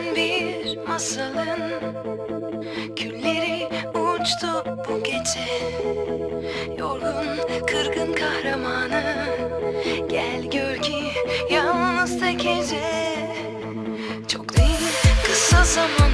İçimden bir masalın Külleri uçtu bu gece. Yorgun kırgın kahramanı Gel gör ki yalnız tek gece. Çok değil kısa zaman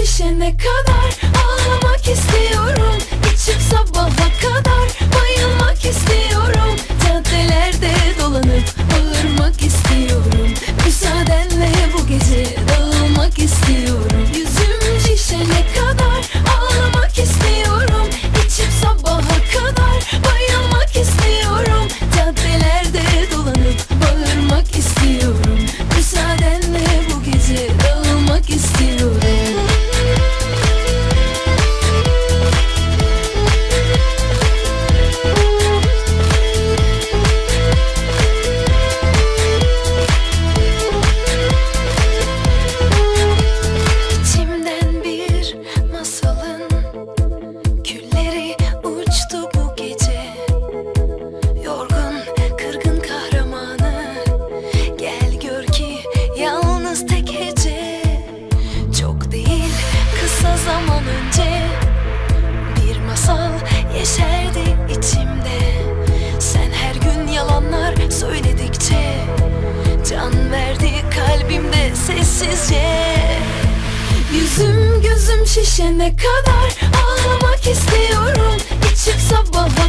şişene kadar kısa zaman önce Bir masal yeşerdi içimde. Sen her gün yalanlar söyledikçe Can verdi kalbimde sessizce. Yüzüm gözüm şişene kadar Ağlamak istiyorum. İçim Bayılmak